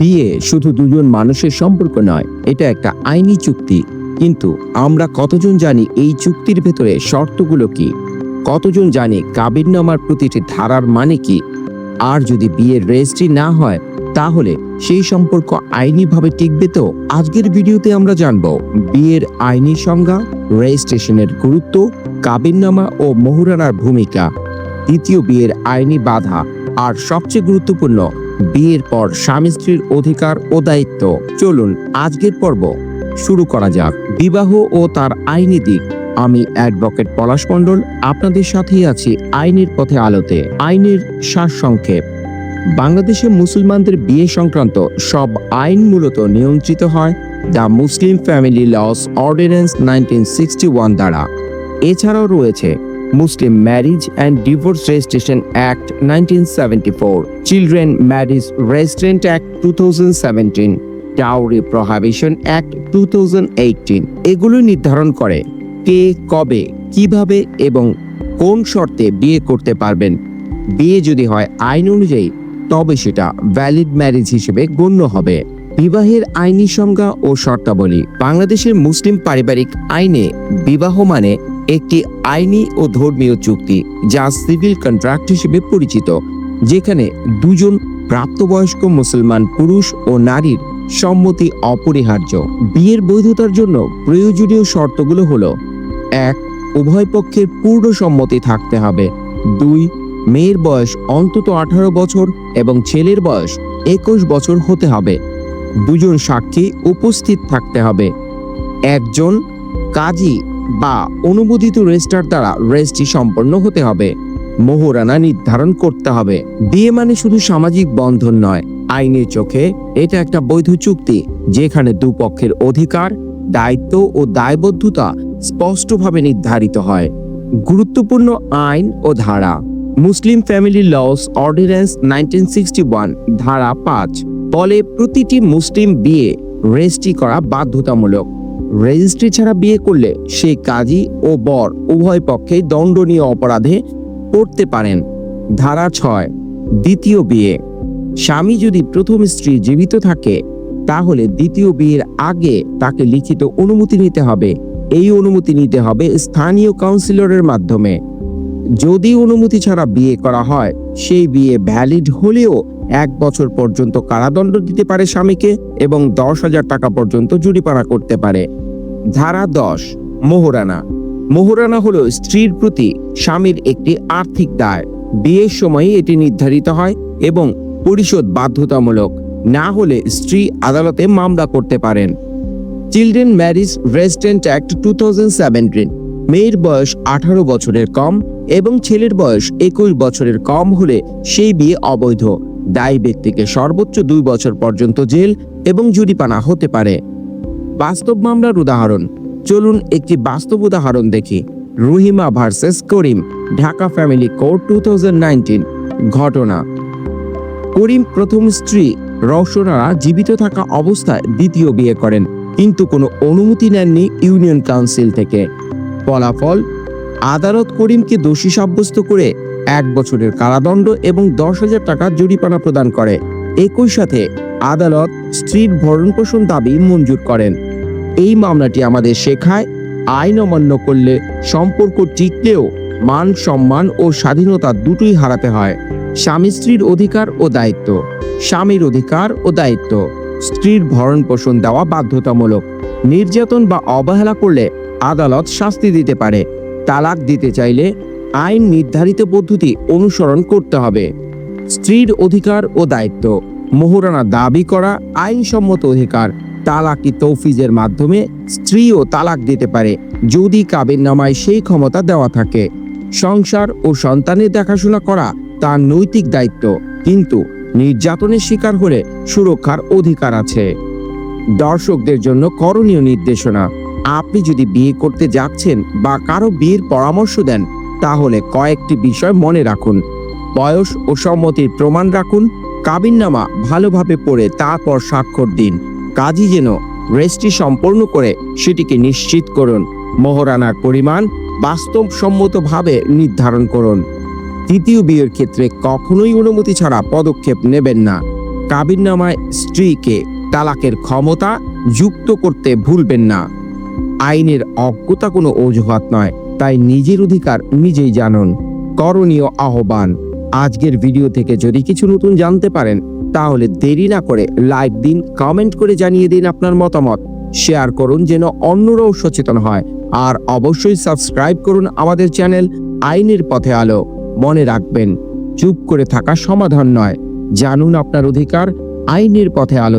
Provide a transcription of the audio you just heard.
বিয়ে শুধু দুজন মানুষের সম্পর্ক নয়, এটা একটা আইনি চুক্তি। কিন্তু আমরা কতজন জানি এই চুক্তির ভেতরে শর্তগুলো কি? কতজন জানে কাবিরনামার প্রতিটি ধারার মানে কি? আর যদি বিয়ের রেজিস্ট্রি না হয়, তাহলে সেই সম্পর্ক আইনিভাবে টিকবে তো? আজকের ভিডিওতে আমরা জানব বিয়ের আইনি সংজ্ঞা, রেজিস্ট্রেশনের গুরুত্ব কাবিরনামা ও মহুরানার ভূমিকা। দ্বিতীয় বিয়ের আইনি বাধা আর সবচেয়ে গুরুত্বপূর্ণ বিয়ের পর স্বামী স্ত্রীর অধিকার ও দায়িত্ব। চলুন, আজকের পর্ব শুরু করা যাক। বিবাহ ও তার আইনি দিক। আমি অ্যাডভোকেট পলাশ মণ্ডল, আপনাদের সাথেই আছি আইনের পথে আলোতে। আইনের সারসংক্ষেপ। বাংলাদেশে মুসলমানদের বিয়ে সংক্রান্ত সব আইন মূলত নিয়ন্ত্রিত হয় the Muslim family laws ordinance nineteen sixty one দ্বারা। এছাড়াও রয়েছে Muslim marriage and divorce registration act nineteen seventy four children marriage restraint act two thousand seventeen dowry prohibition act two thousand এগুলো নির্ধারণ করে কে, কবে, কীভাবে এবং কোন শর্তে বিয়ে করতে পারবেন। বিয়ে যদি হয় আইন অনুযায়ী, তবে সেটা ভ্যালিড ম্যারেজ হিসেবে গণ্য হবে। বিবাহের আইনি সংজ্ঞা ও শর্তাবলী বাংলাদেশের মুসলিম পারিবারিক আইনে বিবাহ মানে একটি আইনি ও ধর্মীয় চুক্তি, যা সিভিল কন্ট্রাক্ট হিসেবে পরিচিত, যেখানে দুজন প্রাপ্তবয়স্ক মুসলমান পুরুষ ও নারীর সম্মতি অপরিহার্য। বিয়ের বৈধতার জন্য প্রয়োজনীয় শর্তগুলো হলো, এক, উভয় পক্ষের পূর্ণ সম্মতি থাকতে হবে। দুই, মেয়ের বয়স অন্তত আঠারো বছর এবং ছেলের বয়স একুশ বছর হতে হবে। দুজন সাক্ষী উপস্থিত থাকতে হবে। একজন কাজী বা অনুমোদিত রেজিস্ট্রার দ্বারা রেজিস্ট্রি সম্পন্ন হতে হবে। মোহরানা নির্ধারণ করতে হবে। বিয়ে মানে শুধু সামাজিক বন্ধন নয়, আইনের চোখে এটা একটা বৈধ চুক্তি, যেখানে দুপক্ষের অধিকার, দায়িত্ব ও দায়বদ্ধতা স্পষ্টভাবে নির্ধারিত হয়। গুরুত্বপূর্ণ আইন ও ধারা। Muslim family laws ordinance nineteen ধারা পাঁচ, বলে প্রতিটি মুসলিম বিয়ে রেজিস্ট্রি করা বাধ্যতামূলক। রেজিস্ট্রি ছাড়া বিয়ে করলে সে কাজী ও বর উভয় পক্ষে দণ্ডনীয় অপরাধে পড়তে পারেন। ধারা ছয়, দ্বিতীয় বিয়ে। স্বামী যদি প্রথম স্ত্রী জীবিত থাকে, তাহলে দ্বিতীয় বিয়ের আগে তাকে লিখিত অনুমতি নিতে হবে। এই অনুমতি নিতে হবে স্থানীয় কাউন্সিলরের মাধ্যমে। যদি অনুমতি ছাড়া বিয়ে করা হয় সেই বিয়ে ভ্যালিড হলেও এক বছর পর্যন্ত কারাদণ্ড দিতে পারে স্বামীকে এবং দশ হাজার টাকা পর্যন্ত জরিমানা করতে পারে। ধারা দশ, মোহরানা। মোহরানা হলো স্ত্রীর প্রতি স্বামীর একটি আর্থিক দায়। বিয়ের সময় এটি নির্ধারিত হয় এবং পরিশোধ বাধ্যতামূলক। না হলে স্ত্রী আদালতে মামলা করতে পারেন। Children marriage restraint act two মেয়ের বয়স আঠারো বছরের কম এবং ছেলের বয়স একুশ বছরের কম হলে সেই বিয়ে অবৈধ। দায়ী ব্যক্তিকে সর্বোচ্চ দুই বছর পর্যন্ত জেল এবং জরিমানা হতে পারে। বাস্তব মামলার উদাহরণ। চলুন একটি বাস্তব উদাহরণ দেখি। Ruhima versus Karim, Dhaka family court two ঘটনা। করিম প্রথম স্ত্রী, রওশনারা জীবিত থাকা অবস্থায় দ্বিতীয় বিয়ে করেন, কিন্তু কোনো অনুমতি নেননি ইউনিয়ন কাউন্সিল থেকে। ফলাফল, আদালত করিমকে দোষী সাব্যস্ত করে এক বছরের কারাদণ্ড এবং দশ হাজার টাকা জরিমানা প্রদান করে। একই সাথে আদালত স্ত্রীর ভরণ পোষণ দাবি মঞ্জুর করেন। এই মামলাটি আমাদের শেখায় আইন অমান্য করলে সম্পর্ক টিকলেও মান সম্মান ও স্বাধীনতা দুটোই হারাতে হয়। স্বামী স্ত্রীর অধিকার ও দায়িত্ব। স্বামীর অধিকার ও দায়িত্ব। স্ত্রীর ভরণ পোষণ দেওয়া বাধ্যতামূলক। নির্যাতন বা অবহেলা করলে আদালত শাস্তি দিতে পারে। তালাক দিতে চাইলে আইন নির্ধারিত পদ্ধতি অনুসরণ করতে হবে। স্ত্রীর অধিকার ও দায়িত্ব, মোহরানা দাবি করা আইনসম্মত অধিকার, তালাকি তৌফিজের মাধ্যমে স্ত্রীও তালাক দিতে পারে যদি কাবের নামায় সেই ক্ষমতা দেওয়া থাকে। সংসার ও সন্তানের দেখাশোনা করা তার নৈতিক দায়িত্ব, কিন্তু নির্যাতনের শিকার হলে সুরক্ষার অধিকার আছে। দর্শকদের জন্য করণীয় নির্দেশনা। আপনি যদি বিয়ে করতে যাচ্ছেন বা কারও বিয়ের পরামর্শ দেন, তাহলে কয়েকটি বিষয় মনে রাখুন। বয়স ও সম্মতির প্রমাণ রাখুন, কাবিননামা ভালোভাবে পড়ে তারপর স্বাক্ষর দিন। কাজী যেন রেস্টটি সম্পূর্ণ করে সেটিকে নিশ্চিত করুন। মহরানার পরিমাণ বাস্তবসম্মতভাবে নির্ধারণ করুন। তৃতীয় বিয়ের ক্ষেত্রে কখনোই অনুমতি ছাড়া পদক্ষেপ নেবেন না। কাবিননামায় স্ত্রীকে তালাকের ক্ষমতা যুক্ত করতে ভুলবেন না। আইনের অজ্ঞতা কোনো অজুহাত নয়, তাই নিজের অধিকার নিজেই জানুন। করণীয় আহ্বান। আজকের ভিডিও থেকে যদি কিছু নতুন জানতে পারেন, তাহলে দেরি না করে লাইক দিন, কমেন্ট করে জানিয়ে দিন আপনার মতামত। শেয়ার করুন যেন অন্যরাও সচেতন হয়। আর অবশ্যই সাবস্ক্রাইব করুন আমাদের চ্যানেল আইনের পথে আলো। মনে রাখবেন, চুপ করে থাকা সমাধান নয়। জানুন আপনার অধিকার, আইনের পথে আলো।